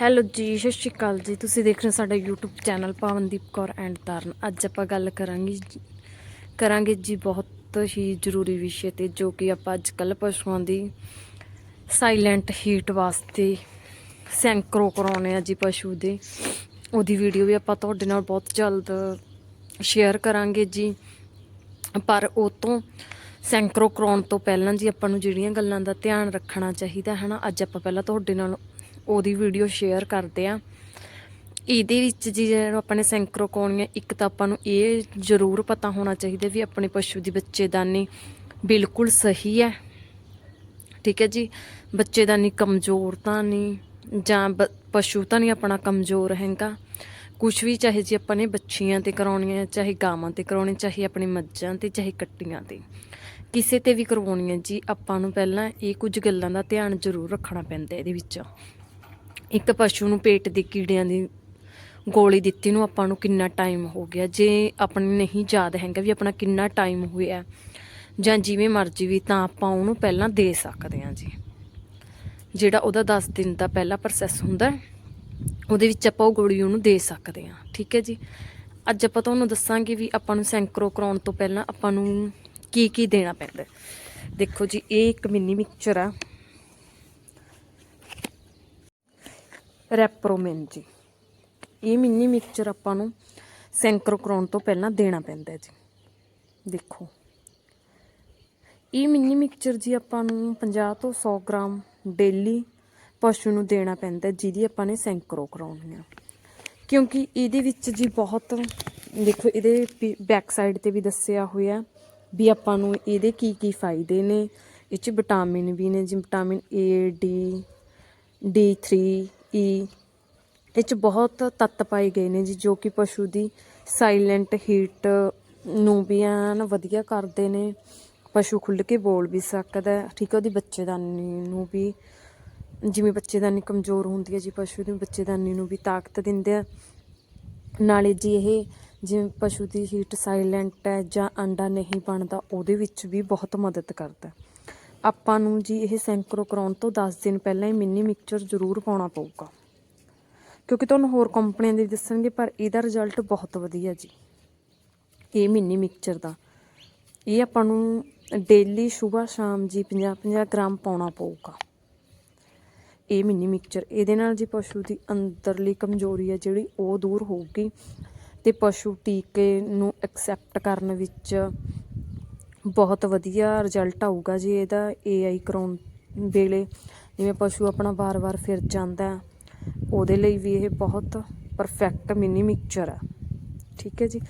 Hello ਜੀ, ਸਤਿ ਸ਼੍ਰੀ ਅਕਾਲ ਜੀ। ਤੁਸੀਂ ਦੇਖ ਰਹੇ ਹੋ ਸਾਡਾ YouTube channel Pawandeep Kaur and Taran. ਅੱਜ ਆਪਾਂ ਗੱਲ ਕਰਾਂਗੇ ਕਰਾਂਗੇ ਜੀ ਬਹੁਤ ਹੀ ਜ਼ਰੂਰੀ ਵਿਸ਼ੇ ਤੇ, ਜੋ ਕਿ ਆਪਾਂ ਅੱਜ ਕੱਲ ਪਸ਼ੂਆਂ ਦੀ ਸਾਇਲੈਂਟ ਹੀਟ ਵਾਸਤੇ ਸੈਂਕਰੋ ਕਰਾਉਣੇ ਆ ਜੀ ਪਸ਼ੂ ਦੇ। ਉਹਦੀ ਵੀਡੀਓ ਵੀ ਆਪਾਂ ਤੁਹਾਡੇ ਨਾਲ ਬਹੁਤ ਜਲਦ ਸ਼ੇਅਰ ਕਰਾਂਗੇ ਜੀ। ਪਰ ਉਹ ਤੋਂ ਸੈਂਕਰੋ ਕਰਾਉਣ ਤੋਂ ਪਹਿਲਾਂ ਜੀ ਆਪਾਂ ਨੂੰ ਜਿਹੜੀਆਂ ਗੱਲਾਂ ਦਾ ਧਿਆਨ ਰੱਖਣਾ ਚਾਹੀਦਾ ਹੈ ਨਾ, ਅੱਜ ਆਪਾਂ ਪਹਿਲਾਂ ਤੁਹਾਡੇ ਨਾਲ ਉਹਦੀ ਵੀਡੀਓ ਸ਼ੇਅਰ ਕਰਦੇ ਆ। ਇਹਦੇ ਵਿੱਚ ਜੀ ਜਿਹੜਾ ਆਪਾਂ ਨੇ ਸੈਂਕਰੋ ਕਰਾਉਣੀ ਹੈ ਇੱਕ ਤਾਂ ਆਪਾਂ ਨੂੰ ਇਹ ਜ਼ਰੂਰ ਪਤਾ ਹੋਣਾ ਚਾਹੀਦਾ ਵੀ ਆਪਣੇ ਪਸ਼ੂ ਦੀ ਬੱਚੇਦਾਨੀ ਬਿਲਕੁਲ ਸਹੀ ਹੈ। ਠੀਕ ਹੈ ਜੀ? ਬੱਚੇਦਾਨੀ ਕਮਜ਼ੋਰ ਤਾਂ ਨਹੀਂ ਜਾਂ ਬ- ਪਸ਼ੂ ਤਾਂ ਨਹੀਂ ਆਪਣਾ ਕਮਜ਼ੋਰ ਹੈਗਾ। ਕੁਝ ਵੀ ਚਾਹੇ ਜੀ ਆਪਾਂ ਨੇ ਬੱਚੀਆਂ ਤੇ ਕਰਾਉਣੀਆਂ, ਚਾਹੇ ਗਾਵਾਂ ਤੇ ਕਰਾਉਣੀ, ਚਾਹੇ ਆਪਣੀ ਮੱਝਾਂ ਤੇ, ਚਾਹੇ ਕੱਟੀਆਂ ਤੇ। ਕਿਸੇ ਤੇ ਵੀ ਕਰਵਾਉਣੀ ਹੈ ਜੀ, ਆਪਾਂ ਨੂੰ ਪਹਿਲਾਂ ਇਹ ਕੁਝ ਗੱਲਾਂ ਦਾ ਧਿਆਨ ਜ਼ਰੂਰ ਰੱਖਣਾ ਪੈਂਦਾ ਇਹਦੇ ਵਿੱਚ। ਇੱਕ ਪਸ਼ੂ ਨੂੰ ਪੇਟ ਦੇ ਕੀੜਿਆਂ ਦੀ ਗੋਲੀ ਦਿੱਤੀ ਨੂੰ ਆਪਾਂ ਨੂੰ ਕਿੰਨਾ ਟਾਈਮ ਹੋ ਗਿਆ। ਜੇ ਆਪਣੀ ਨਹੀਂ ਯਾਦ ਹੈਗਾ ਵੀ ਆਪਣਾ ਕਿੰਨਾ ਟਾਈਮ ਹੋਇਆ ਜਾਂ ਜਿਵੇਂ ਮਰਜ਼ੀ ਵੀ ਤਾਂ ਆਪਾਂ ਉਹਨੂੰ ਪਹਿਲਾਂ ਦੇ ਸਕਦੇ ਹਾਂ ਜੀ। ਜਿਹੜਾ ਉਹਦਾ 10 ਦਿਨ ਦਾ ਪਹਿਲਾ ਪ੍ਰੋਸੈਸ ਹੁੰਦਾ, ਉਹਦੇ ਵਿੱਚ ਆਪਾਂ ਉਹ ਗੋਲੀ ਉਹਨੂੰ ਦੇ ਸਕਦੇ ਹਾਂ। ਠੀਕ ਹੈ ਜੀ? ਅੱਜ ਆਪਾਂ ਤੁਹਾਨੂੰ ਦੱਸਾਂਗੇ ਵੀ ਆਪਾਂ ਨੂੰ ਸੈਂਕਰੋ ਕਰਾਉਣ ਤੋਂ ਪਹਿਲਾਂ ਆਪਾਂ ਨੂੰ ਕੀ ਕੀ ਦੇਣਾ ਪੈਂਦਾ। ਦੇਖੋ ਜੀ, ਇਹ ਇੱਕ ਮਿੰਨੀ ਮਿਕਸਚਰ ਆ। ਰੈਪਰੋਮਿਨ ਜੀ। ਇਹ ਮਿੰਨੀ ਮਿਕਸਚਰ ਆਪਾਂ ਨੂੰ ਸੈਂਕਰੋ ਕਰਾਉਣ ਤੋਂ ਪਹਿਲਾਂ ਦੇਣਾ ਪੈਂਦਾ ਜੀ। ਦੇਖੋ। ਇਹ ਮਿੰਨੀ ਮਿਕਸਚਰ ਜੀ ਆਪਾਂ ਨੂੰ 50 ਤੋਂ 100 ਗ੍ਰਾਮ ਡੇਲੀ ਪਸ਼ੂ ਨੂੰ ਦੇਣਾ ਪੈਂਦਾ, ਜਿਹਦੀ ਆਪਾਂ ਨੇ ਸੈਂਕਰੋ ਕਰਾਉਣੀ ਆ। ਕਿਉਂਕਿ ਇਹਦੇ ਵਿੱਚ ਜੀ ਬਹੁਤ, ਦੇਖੋ ਇਹਦੇ ਬੈਕ ਸਾਈਡ ਤੇ ਵੀ ਦੱਸਿਆ ਹੋਇਆ ਵੀ ਆਪਾਂ ਨੂੰ ਇਹਦੇ ਕੀ ਕੀ ਫਾਇਦੇ ਨੇ। ਇਹ ਚ ਵਿਟਾਮਿਨ ਵੀ ਨੇ, ਜਿਵੇਂ ਵਿਟਾਮਿਨ ਏ ਡੀ D3 ਈ। ਇਹ ਚ ਬਹੁਤ ਤੱਤ ਪਾਏ ਗਏ ਨੇ ਜੀ, ਜੋ ਕਿ ਪਸ਼ੂ ਦੀ ਸਾਇਲੈਂਟ ਹੀਟ ਨੂੰ ਵੀ ਐਨ ਵਧੀਆ ਕਰਦੇ ਨੇ। ਪਸ਼ੂ ਖੁੱਲ੍ਹ ਕੇ ਬੋਲ ਵੀ ਸਕਦਾ ਠੀਕ ਹੈ ਉਹਦੀ ਬੱਚੇਦਾਨੀ ਨੂੰ ਵੀ, ਜਿਵੇਂ ਬੱਚੇਦਾਨੀ ਕਮਜ਼ੋਰ ਹੁੰਦੀ ਹੈ ਜੀ, ਪਸ਼ੂ ਦੀ ਬੱਚੇਦਾਨੀ ਨੂੰ ਵੀ ਤਾਕਤ ਦਿੰਦੇ ਆ। ਨਾਲੇ ਜੀ ਇਹ ਜਿਵੇਂ ਪਸ਼ੂ ਦੀ ਹੀਟ ਸਾਇਲੈਂਟ ਹੈ ਜਾਂ ਅੰਡਾ ਨਹੀਂ ਬਣਦਾ, ਉਹਦੇ ਵਿੱਚ ਵੀ ਬਹੁਤ ਮਦਦ ਕਰਦਾ ਆਪਾਂ ਨੂੰ ਜੀ ਇਹ ਸੈਂਕਰੋ ਕਰਾਉਣ ਤੋਂ 10 ਦਿਨ ਪਹਿਲਾਂ ਹੀ ਮਿੰਨੀ ਮਿਕਸਚਰ ਜ਼ਰੂਰ ਪਾਉਣਾ ਪਊਗਾ। ਕਿਉਂਕਿ ਤੁਹਾਨੂੰ ਹੋਰ ਕੰਪਨੀਆਂ ਦੇ ਦੱਸਣਗੇ, ਪਰ ਇਹਦਾ ਰਿਜ਼ਲਟ ਬਹੁਤ ਵਧੀਆ ਜੀ। ਇਹ ਮਿੰਨੀ ਮਿਕਸਚਰ ਦਾ। ਇਹ ਆਪਾਂ ਨੂੰ ਡੇਲੀ ਸਵੇਰ, ਸ਼ਾਮ ਜੀ 50-50 ਗ੍ਰਾਮ ਪਾਉਣਾ ਪਊਗਾ। ਇਹ ਮਿੰਨੀ ਮਿਕਸਚਰ। ਇਹਦੇ ਨਾਲ ਜੀ ਪਸ਼ੂ ਦੀ ਅੰਦਰਲੀ ਕਮਜ਼ੋਰੀ ਹੈ ਜਿਹੜੀ, ਉਹ ਦੂਰ ਹੋਊਗੀ। ਤੇ ਪਸ਼ੂ ਟੀਕੇ ਨੂੰ ਐਕਸੈਪਟ ਕਰਨ ਵਿੱਚ ਬਹੁਤ ਵਧੀਆ ਰਿਜ਼ਲਟ ਆਊਗਾ ਜੀ ਇਹਦਾ ਏਆਈ ਕਰਾਉਣ ਵੇਲੇ। ਜਿਵੇਂ ਪਸ਼ੂ ਆਪਣਾ ਵਾਰ-ਵਾਰ ਫਿਰ ਜਾਂਦਾ ਉਹਦੇ ਲਈ ਵੀ ਇਹ ਬਹੁਤ ਪਰਫੈਕਟ ਮਿਨੀ ਮਿਕਸਚਰ ਹੈ। ਠੀਕ ਹੈ ਜੀ?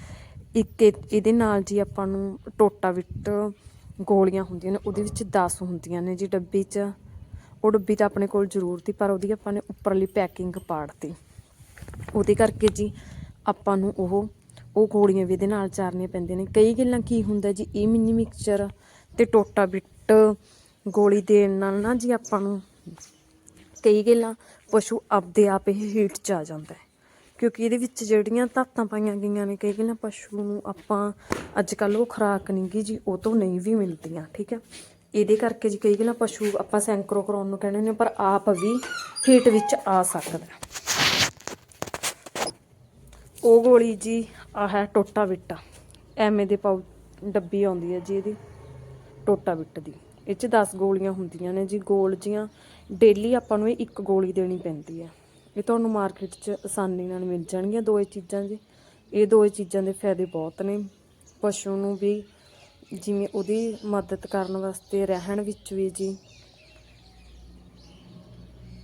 ਇੱਕ ਇਹ- ਇਹਦੇ ਨਾਲ ਜੀ ਆਪਾਂ ਨੂੰ ਟੋਟਾ ਵਿਟ ਗੋਲੀਆਂ ਹੁੰਦੀਆਂ ਨੇ, ਉਹਦੇ ਵਿੱਚ 10 ਹੁੰਦੀਆਂ ਨੇ ਜੀ ਡੱਬੀ 'ਚ। ਉਹ ਡੱਬੀ ਤਾਂ ਆਪਣੇ ਕੋਲ ਜ਼ਰੂਰ ਤੀ ਪਰ ਉਹਦੀ ਆਪਾਂ ਨੇ ਉੱਪਰਲੀ ਪੈਕਿੰਗ ਪਾੜਤੀ। ਉਹਦੇ ਕਰਕੇ ਜੀ ਆਪਾਂ ਨੂੰ ਉਹ ਉਹ ਗੋਲੀਆਂ ਵੀ ਇਹਦੇ ਨਾਲ ਚਾਰਨੀਆਂ ਪੈਂਦੀਆਂ ਨੇ। ਕਈ ਗੱਲਾਂ ਕੀ ਹੁੰਦਾ ਜੀ, ਇਹ ਮਿੰਨੀ ਮਿਕਸਚਰ ਤੇ ਟੋਟਾ ਬਿੱਟ ਗੋਲੀ ਦੇਣ ਨਾਲ ਨਾ ਜੀ ਆਪਾਂ ਨੂੰ ਕਈ ਗੱਲਾਂ ਪਸ਼ੂ ਆਪਦੇ ਆਪ ਹੀ ਹੀਟ ਚ ਆ ਜਾਂਦਾ ਹੈ। ਕਿਉਂਕਿ ਇਹਦੇ ਵਿੱਚ ਜਿਹੜੀਆਂ ਧਾਤਾਂ ਪਾਈਆਂ ਗਈਆਂ ਨੇ, ਕਈ ਗੱਲਾਂ ਪਸ਼ੂ ਨੂੰ ਆਪਾਂ ਅੱਜ ਕੱਲ ਉਹ ਖੁਰਾਕ ਨਹੀਂ ਗਈ ਜੀ, ਉਹ ਤੋਂ ਨਹੀਂ ਵੀ ਮਿਲਦੀਆਂ, ਠੀਕ ਹੈ? ਇਹਦੇ ਕਰਕੇ ਜੀ ਕਈ ਗੱਲਾਂ ਪਸ਼ੂ ਆਪਾਂ ਸੈਂਕਰੋ ਕਰਾਉਣ ਨੂੰ ਕਹਿੰਦੇ ਨੇ, ਪਰ ਆਪ ਵੀ ਹੀਟ ਵਿੱਚ ਆ ਸਕਦਾ ਉਹ ਗੋਲੀ ਜੀ ਆ ਹੈ ਟੋਟਾ ਬਿੱਟਾ ਐਵੇਂ ਦੇ ਪਾਉ ਡੱਬੀ ਆਉਂਦੀ ਹੈ ਜੀ ਇਹਦੀ, ਟੋਟਾ ਬਿੱਟ ਦੀ। ਇਹ ਚ 10 ਗੋਲੀਆਂ ਹੁੰਦੀਆਂ ਨੇ ਜੀ, ਗੋਲ ਜੀਆਂ। ਡੇਲੀ ਆਪਾਂ ਨੂੰ ਇਹ ਇੱਕ ਗੋਲੀ ਦੇਣੀ ਪੈਂਦੀ ਹੈ। ਇਹ ਤੁਹਾਨੂੰ ਮਾਰਕੀਟ 'ਚ ਆਸਾਨੀ ਨਾਲ ਮਿਲ ਜਾਣਗੀਆਂ ਦੋਏ ਚੀਜ਼ਾਂ ਜੀ। ਇਹ ਦੋਏ ਚੀਜ਼ਾਂ ਦੇ ਫਾਇਦੇ ਬਹੁਤ ਨੇ। ਪਸ਼ੂ ਨੂੰ ਵੀ ਜਿਵੇਂ ਉਹਦੀ ਮਦਦ ਕਰਨ ਵਾਸਤੇ, ਰਹਿਣ ਵਿੱਚ ਵੀ ਜੀ।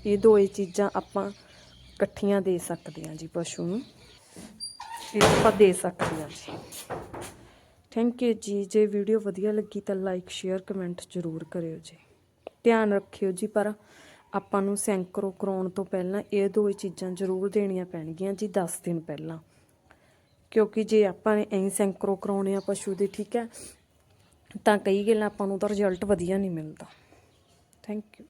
ਇਹ ਦੋਏ ਚੀਜ਼ਾਂ ਆਪਾਂ ਇਕੱਠੀਆਂ ਦੇ ਸਕਦੇ ਹਾਂ ਜੀ ਪਸ਼ੂ ਨੂੰ। ਇਹ ਆਪਾਂ ਦੇ ਸਕਦੇ ਹਾਂ। ਜੀ ਥੈਂਕ ਯੂ ਜੀ। ਜੇ ਵੀਡੀਓ ਵਧੀਆ ਲੱਗੀ ਤਾਂ ਲਾਈਕ ਸ਼ੇਅਰ ਕਮੈਂਟ ਜ਼ਰੂਰ ਕਰਿਓ ਜੀ। ਧਿਆਨ ਰੱਖਿਓ ਜੀ, ਪਰ ਆਪਾਂ ਨੂੰ ਸੈਂਕਰੋ ਕਰਾਉਣ ਤੋਂ ਪਹਿਲਾਂ ਇਹ ਦੋ ਹੀ ਚੀਜ਼ਾਂ ਜ਼ਰੂਰ ਦੇਣੀਆਂ ਪੈਣਗੀਆਂ ਜੀ 10 ਦਿਨ ਪਹਿਲਾਂ। ਕਿਉਂਕਿ ਜੇ ਆਪਾਂ ਨੇ ਐਂ ਸੈਂਕਰੋ ਕਰਾਉਣੇ ਆ ਪਸ਼ੂ ਦੇ, ਠੀਕ ਹੈ, ਤਾਂ ਕਈ ਗੱਲਾਂ ਆਪਾਂ ਨੂੰ ਤਾਂ ਰਿਜ਼ਲਟ ਵਧੀਆ ਨਹੀਂ ਮਿਲਦਾ। Thank you